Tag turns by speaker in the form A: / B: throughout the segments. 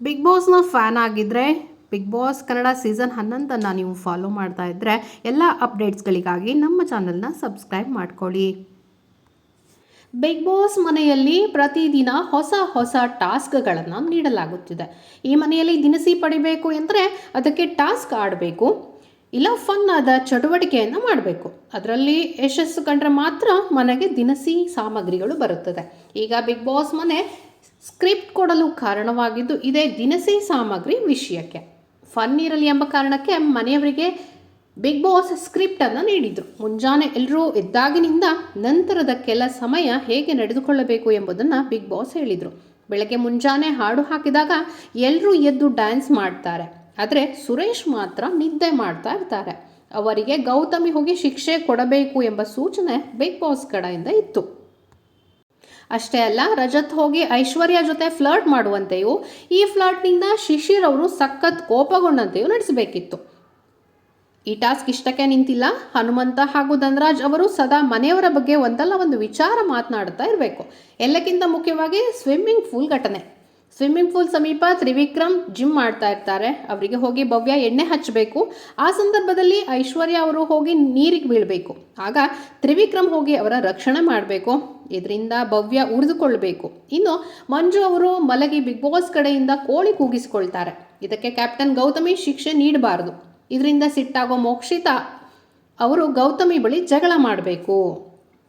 A: Big ಬಾಸ್ನ fan ಆಗಿದ್ದರೆ big boss Kannada season ಹನ್ನೊಂದನ್ನು ನೀವು ಫಾಲೋ ಮಾಡ್ತಾ ಇದ್ದರೆ ಎಲ್ಲ ಅಪ್ಡೇಟ್ಸ್ಗಳಿಗಾಗಿ ನಮ್ಮ ಚಾನಲ್ನ ಸಬ್ಸ್ಕ್ರೈಬ್ ಮಾಡ್ಕೊಳ್ಳಿ. ಬಿಗ್ ಬಾಸ್ ಮನೆಯಲ್ಲಿ ಪ್ರತಿದಿನ ಹೊಸ ಹೊಸ ಟಾಸ್ಕ್ಗಳನ್ನು ನೀಡಲಾಗುತ್ತಿದೆ. ಈ ಮನೆಯಲ್ಲಿ ದಿನಸಿ ಪಡಿಬೇಕು ಎಂದರೆ ಅದಕ್ಕೆ ಟಾಸ್ಕ್ ಆಡಬೇಕು, ಇಲ್ಲ ಫನ್ ಆದ ಚಟುವಟಿಕೆಯನ್ನು ಮಾಡಬೇಕು. ಅದರಲ್ಲಿ ಯಶಸ್ಸು ಕಂಡ್ರೆ ಮಾತ್ರ ಮನೆಗೆ ದಿನಸಿ ಸಾಮಗ್ರಿಗಳು ಬರುತ್ತದೆ. ಈಗ ಬಿಗ್ ಬಾಸ್ ಮನೆ ಸ್ಕ್ರಿಪ್ಟ್ ಕೊಡಲು ಕಾರಣವಾಗಿದ್ದು ಇದೇ ದಿನಸಿ ಸಾಮಗ್ರಿ ವಿಷಯಕ್ಕೆ. ಫನ್ ಇರಲಿ ಎಂಬ ಕಾರಣಕ್ಕೆ ಮನೆಯವರಿಗೆ ಬಿಗ್ ಬಾಸ್ ಸ್ಕ್ರಿಪ್ಟನ್ನು ನೀಡಿದರು. ಮುಂಜಾನೆ ಎಲ್ಲರೂ ಎದ್ದಾಗಿನಿಂದ ನಂತರದ ಕೆಲ ಸಮಯ ಹೇಗೆ ನಡೆದುಕೊಳ್ಳಬೇಕು ಎಂಬುದನ್ನು ಬಿಗ್ ಬಾಸ್ ಹೇಳಿದರು. ಬೆಳಗ್ಗೆ ಮುಂಜಾನೆ ಹಾಡು ಹಾಕಿದಾಗ ಎಲ್ಲರೂ ಎದ್ದು ಡ್ಯಾನ್ಸ್ ಮಾಡ್ತಾರೆ. ಆದರೆ ಸುರೇಶ್ ಮಾತ್ರ ನಿದ್ದೆ ಮಾಡ್ತಾ ಇರ್ತಾರೆ. ಅವರಿಗೆ ಗೌತಮಿ ಹೋಗಿ ಶಿಕ್ಷೆ ಕೊಡಬೇಕು ಎಂಬ ಸೂಚನೆ ಬಿಗ್ ಬಾಸ್ ಕಡೆಯಿಂದ ಇತ್ತು. ಅಷ್ಟೇ ಅಲ್ಲ, ರಜತ್ ಹೋಗಿ ಐಶ್ವರ್ಯ ಜೊತೆ ಫ್ಲರ್ಟ್ ಮಾಡುವಂತೆಯೂ ಈ ಫ್ಲರ್ಟ್ನಿಂದ ಶಿಶಿರ್ ಅವರು ಸಖತ್ ಕೋಪಗೊಂಡಂತೆಯೂ ನಡೆಸಬೇಕಿತ್ತು. ಈ ಟಾಸ್ಕ್ ಇಷ್ಟಕ್ಕೆ ನಿಂತಿಲ್ಲ. ಹನುಮಂತ ಹಾಗೂ ಧನರಾಜ್ ಅವರು ಸದಾ ಮನೆಯವರ ಬಗ್ಗೆ ಒಂದಲ್ಲ, ಒಂದು ವಿಚಾರ ಮಾತನಾಡ್ತಾ ಇರಬೇಕು. ಎಲ್ಲಕ್ಕಿಂತ ಮುಖ್ಯವಾಗಿ ಸ್ವಿಮ್ಮಿಂಗ್ ಪೂಲ್ ಘಟನೆ. ಸ್ವಿಮ್ಮಿಂಗ್ ಪೂಲ್ ಸಮೀಪ ತ್ರಿವಿಕ್ರಮ್ ಜಿಮ್ ಮಾಡ್ತಾ ಇರ್ತಾರೆ. ಅವರಿಗೆ ಹೋಗಿ ಭವ್ಯ ಎಣ್ಣೆ ಹಚ್ಚಬೇಕು. ಆ ಸಂದರ್ಭದಲ್ಲಿ ಐಶ್ವರ್ಯ ಅವರು ಹೋಗಿ ನೀರಿಗೆ ಬೀಳಬೇಕು. ಆಗ ತ್ರಿವಿಕ್ರಮ್ ಹೋಗಿ ಅವರ ರಕ್ಷಣೆ ಮಾಡಬೇಕು. ಇದರಿಂದ ಭವ್ಯ ಉರಿದುಕೊಳ್ಬೇಕು. ಇನ್ನು ಮಂಜು ಅವರು ಮಲಗಿ ಬಿಗ್ ಬಾಸ್ ಕಡೆಯಿಂದ ಕೋಳಿ ಕೂಗಿಸಿಕೊಳ್ತಾರೆ. ಇದಕ್ಕೆ ಕ್ಯಾಪ್ಟನ್ ಗೌತಮಿ ಶಿಕ್ಷೆ ನೀಡಬಾರದು. ಇದರಿಂದ ಸಿಟ್ಟಾಗೋ ಮೋಕ್ಷಿತಾ ಅವರು ಗೌತಮಿ ಬಳಿ ಜಗಳ ಮಾಡಬೇಕು.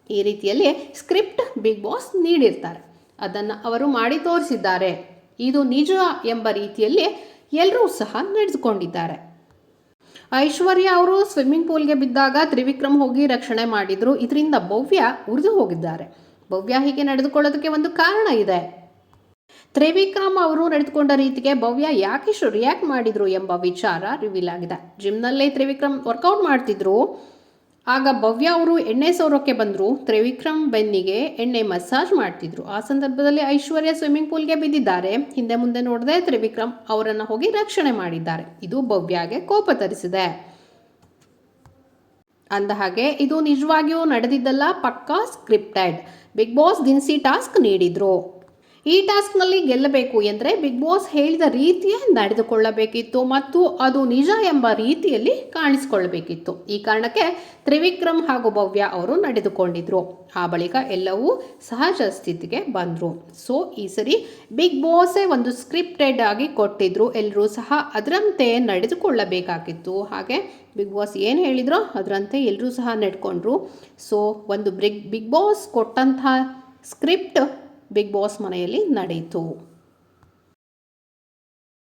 A: ಈ ರೀತಿಯಲ್ಲಿ ಸ್ಕ್ರಿಪ್ಟ್ ಬಿಗ್ ಬಾಸ್ ನೀಡಿರ್ತಾರೆ. ಅದನ್ನು ಅವರು ಮಾಡಿ ತೋರಿಸಿದ್ದಾರೆ. ಇದು ನಿಜ ಎಂಬ ರೀತಿಯಲ್ಲಿ ಎಲ್ಲರೂ ಸಹ ನಡೆದುಕೊಂಡಿದ್ದಾರೆ. ಐಶ್ವರ್ಯ ಅವರು ಸ್ವಿಮ್ಮಿಂಗ್ ಪೂಲ್ಗೆ ಬಿದ್ದಾಗ ತ್ರಿವಿಕ್ರಮ್ ಹೋಗಿ ರಕ್ಷಣೆ ಮಾಡಿದ್ರು. ಇದರಿಂದ ಭವ್ಯ ಉರಿದು ಹೋಗಿದ್ದಾರೆ. ಭವ್ಯ ಹೀಗೆ ನಡೆದುಕೊಳ್ಳೋದಕ್ಕೆ ಒಂದು ಕಾರಣ ಇದೆ. ತ್ರಿವಿಕ್ರಮ್ ಅವರು ನಡೆದುಕೊಂಡ ರೀತಿಗೆ ಭವ್ಯ ಯಾಕಿಷ್ಟು ರಿಯಾಕ್ಟ್ ಮಾಡಿದ್ರು ಎಂಬ ವಿಚಾರ ರಿವೀಲ್ ಆಗಿದೆ. ಜಿಮ್ನಲ್ಲೇ ತ್ರಿವಿಕ್ರಮ್ ವರ್ಕೌಟ್ ಮಾಡ್ತಿದ್ರು. ಆಗ ಭವ್ಯ ಅವರು ಎಣ್ಣೆ ಸೌರಕ್ಕೆ ಬಂದರು. ತ್ರಿವಿಕ್ರಮ್ ಬೆನ್ನಿಗೆ ಎಣ್ಣೆ ಮಸಾಜ್ ಮಾಡ್ತಿದ್ರು. ಆ ಸಂದರ್ಭದಲ್ಲಿ ಐಶ್ವರ್ಯ ಸ್ವಿಮ್ಮಿಂಗ್ ಪೂಲ್ಗೆ ಬಿದ್ದಿದ್ದಾರೆ. ಹಿಂದೆ ಮುಂದೆ ನೋಡದೆ ತ್ರಿವಿಕ್ರಮ್ ಅವರನ್ನು ಹೋಗಿ ರಕ್ಷಣೆ ಮಾಡಿದ್ದಾರೆ. ಇದು ಭವ್ಯಗೆ ಕೋಪ ತರಿಸಿದೆ. ಅಂದ ಹಾಗೆ, ಇದು ನಿಜವಾಗಿಯೂ ನಡೆದಿದ್ದಲ್ಲ, ಪಕ್ಕಾ ಸ್ಕ್ರಿಪ್ಟೆಡ್. ಬಿಗ್ ಬಾಸ್ ದಿನಸಿ ಟಾಸ್ಕ್ ನೀಡಿದ್ರು. ಈ ಟಾಸ್ಕ್ನಲ್ಲಿ ಗೆಲ್ಲಬೇಕು ಎಂದರೆ ಬಿಗ್ ಬಾಸ್ ಹೇಳಿದ ರೀತಿಯೇ ನಡೆದುಕೊಳ್ಳಬೇಕಿತ್ತು ಮತ್ತು ಅದು ನಿಜ ಎಂಬ ರೀತಿಯಲ್ಲಿ ಕಾಣಿಸಿಕೊಳ್ಳಬೇಕಿತ್ತು. ಈ ಕಾರಣಕ್ಕೆ ತ್ರಿವಿಕ್ರಮ್ ಹಾಗೂ ಭವ್ಯ ಅವರು ನಡೆದುಕೊಂಡಿದ್ರು. ಆ ಬಳಿಕ ಎಲ್ಲವೂ ಸಹಜ ಸ್ಥಿತಿಗೆ ಬಂದರು. ಸೊ, ಈ ಸರಿ ಬಿಗ್ ಬಾಸೇ ಒಂದು ಸ್ಕ್ರಿಪ್ಟೆಡ್ ಆಗಿ ಕೊಟ್ಟಿದ್ರು. ಎಲ್ಲರೂ ಸಹ ಅದರಂತೆ ನಡೆದುಕೊಳ್ಳಬೇಕಾಗಿತ್ತು. ಹಾಗೆ ಬಿಗ್ ಬಾಸ್ ಏನು ಹೇಳಿದ್ರೋ ಅದರಂತೆ ಎಲ್ಲರೂ ಸಹ ನಡ್ಕೊಂಡ್ರು. ಸೊ, ಒಂದು ಬ್ರಿಗ್, ಬಿಗ್ ಬಾಸ್ ಕೊಟ್ಟಂತಹ ಸ್ಕ್ರಿಪ್ಟ್ ಬಿಗ್ ಬಾಸ್ ಮನೆಯಲ್ಲಿ ನಡೆಯಿತು.